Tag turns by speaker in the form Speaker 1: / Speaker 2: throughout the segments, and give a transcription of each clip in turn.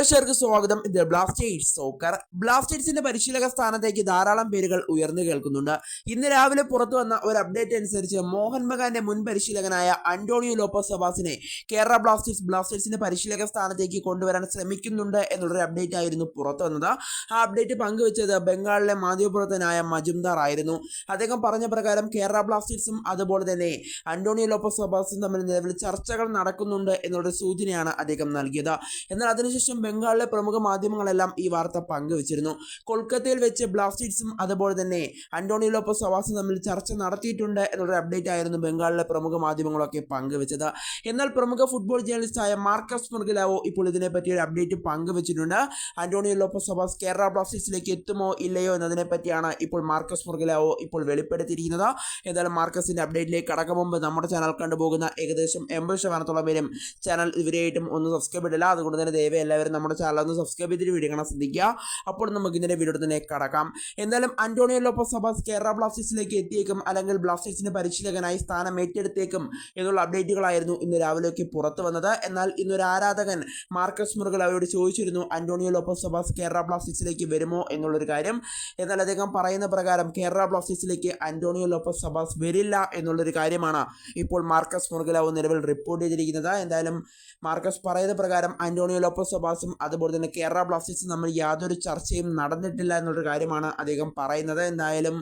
Speaker 1: പ്രേക്ഷകർക്ക് സ്വാഗതം. ഇത് ബ്ലാസ്റ്റേഴ്സ് സോക്കർ ബ്ലാസ്റ്റേഴ്സിന്റെ പരിശീലക സ്ഥാനത്തേക്ക് ധാരാളം പേരുകൾ ഉയർന്നു കേൾക്കുന്നുണ്ട്. ഇന്ന് രാവിലെ പുറത്തു വന്ന ഒരു അപ്ഡേറ്റ് അനുസരിച്ച് മോഹൻ ബഗാന്റെ മുൻ പരിശീലകനായ അന്റോണിയോ ലോപ്പസ് സബാസിനെ കേരള ബ്ലാസ്റ്റേഴ്സ് ബ്ലാസ്റ്റേഴ്സിന്റെ പരിശീലക സ്ഥാനത്തേക്ക് കൊണ്ടുവരാൻ ശ്രമിക്കുന്നുണ്ട് എന്നുള്ളൊരു അപ്ഡേറ്റ് ആയിരുന്നു പുറത്തു വന്നത്. ആ അപ്ഡേറ്റ് പങ്കുവച്ചത് ബംഗാളിലെ മാധ്യമപ്രവർത്തനായ മജുംദാർ ആയിരുന്നു. അദ്ദേഹം പറഞ്ഞ പ്രകാരം കേരള ബ്ലാസ്റ്റേഴ്സും അതുപോലെ തന്നെ അന്റോണിയോ ലോപ്പസ് സബാസും തമ്മിൽ നിലവിൽ ചർച്ചകൾ നടക്കുന്നുണ്ട് എന്നുള്ളൊരു സൂചനയാണ് അദ്ദേഹം നൽകിയത്. എന്നാൽ അതിനുശേഷം ബംഗാളിലെ പ്രമുഖ മാധ്യമങ്ങളെല്ലാം ഈ വാർത്ത പങ്കുവച്ചിരുന്നു. കൊൽക്കത്തയിൽ വെച്ച് ബ്ലാസ്റ്റേഴ്സും അതുപോലെ തന്നെ അന്റോണിയോ ലോപ്പസ് സവാസും തമ്മിൽ ചർച്ച നടത്തിയിട്ടുണ്ട് എന്നൊരു അപ്ഡേറ്റ് ആയിരുന്നു ബംഗാളിലെ പ്രമുഖ മാധ്യമങ്ങളൊക്കെ പങ്കുവച്ചത്. എന്നാൽ പ്രമുഖ ഫുട്ബോൾ ജേർണലിസ്റ്റായ മാർക്കസ് മുർഗിലാവോ ഇപ്പോൾ ഇതിനെപ്പറ്റി ഒരു അപ്ഡേറ്റ് പങ്കുവച്ചിട്ടുണ്ട്. അന്റോണിയോ ലോപ്പസ് സവാസ് കേരള ബ്ലാസ്റ്റേഴ്സിലേക്ക് എത്തുമോ ഇല്ലയോ എന്നതിനെപ്പറ്റിയാണ് ഇപ്പോൾ മാർക്കസ് മുർഗിലാവോ ഇപ്പോൾ വെളിപ്പെടുത്തിയിരിക്കുന്നത്. ഏതായാലും മാർക്കസിന്റെ അപ്ഡേറ്റിലേക്ക് കടക്കും മുമ്പ് നമ്മുടെ ചാനൽ കണ്ടുപോകുന്ന ഏകദേശം എൺപത് ശതമാനത്തോളം പേരും ചാനൽ ഇവരെയായിട്ടും ഒന്ന് സബ്സ്ക്രൈബ് ഇടില്ല അതുകൊണ്ട് തന്നെ ദയവ് എല്ലാവരും നമ്മുടെ ചാനൽ ഒന്ന് സബ്സ്ക്രൈബ് ചെയ്തിട്ട് വീഡിയോ കാണാൻ ശ്രദ്ധിക്കുക. അപ്പോൾ നമുക്ക് ഇതിന്റെ വീഡിയോ തന്നെ കടക്കാം. എന്തായാലും അന്റോണിയോ ലോപ്പസ് സബാസ് കേരള ബ്ലാസ്റ്റേഴ്സിലേക്ക് എത്തിയേക്കും. അല്ലെങ്കിൽ ബ്ലാസ്റ്റേഴ്സിന്റെ പരിശീലകനായി സ്ഥാനം ഏറ്റെടുത്തേക്കും എന്നുള്ള അപ്ഡേറ്റുകളായിരുന്നു ഇന്ന് രാവിലെയൊക്കെ പുറത്തു വന്നത്. എന്നാൽ ഇന്നൊരു ആരാധകൻ മാർക്കസ് മുറുകൾ അവരോട് ചോദിച്ചിരുന്നു അന്റോണിയോ ലോപ്പസ് സബാസ് കേരള ബ്ലാസ്റ്റേഴ്സിലേക്ക് വരുമോ? എന്നുള്ളൊരു കാര്യം. എന്നാൽ അദ്ദേഹം പറയുന്ന പ്രകാരം കേരള ബ്ലാസ്റ്റേഴ്സിലേക്ക് അന്റോണിയോ ലോപ്പസ് സബാസ് വരില്ല എന്നുള്ളൊരു കാര്യമാണ് ഇപ്പോൾ മാർക്കസ് മുറുകലാവ് നിലവിൽ റിപ്പോർട്ട് ചെയ്തിരിക്കുന്നത്. എന്തായാലും മാർക്കസ് പറയുന്ന പ്രകാരം അന്റോണിയോ ലോപ്പസ് സബാസും അതുപോലെ തന്നെ കേരള ബ്ലാസ്റ്റേഴ്സും നമ്മൾ യാതൊരു ചർച്ചയും നടന്നിട്ടില്ല എന്നൊരു കാര്യമാണ് അദ്ദേഹം പറയുന്നത്. എന്തായാലും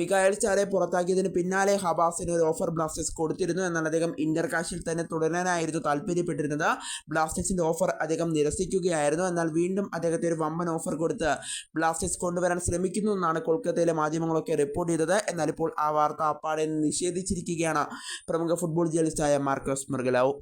Speaker 1: മികായൽ ചാരെ പുറത്താക്കിയതിന് പിന്നാലെ ഹബാസിന് ഒരു ഓഫർ ബ്ലാസ്റ്റേഴ്സ് കൊടുത്തിരുന്നു എന്നാൽ അദ്ദേഹം ഇന്റർ കാശിൽ തന്നെ തുടരാനായിരുന്നു താല്പര്യപ്പെട്ടിരുന്നത്. ബ്ലാസ്റ്റേഴ്സിന്റെ ഓഫർ അദ്ദേഹം നിരസിക്കുകയായിരുന്നു. എന്നാൽ വീണ്ടും അദ്ദേഹത്തെ ഒരു വമ്പൻ ഓഫർ കൊടുത്ത് ബ്ലാസ്റ്റേഴ്സ് കൊണ്ടുവരാൻ ശ്രമിക്കുന്നു എന്നാണ് കൊൽക്കത്തയിലെ മാധ്യമങ്ങളൊക്കെ റിപ്പോർട്ട് ചെയ്തത്. എന്നാൽ ഇപ്പോൾ ആ വാർത്ത അപ്പാടെ നിഷേധിച്ചിരിക്കുകയാണ്. പ്രമുഖ ഫുട്ബോൾ ജേർണലിസ്റ്റായ മാർക്കോസ് മുർഗലാവ്.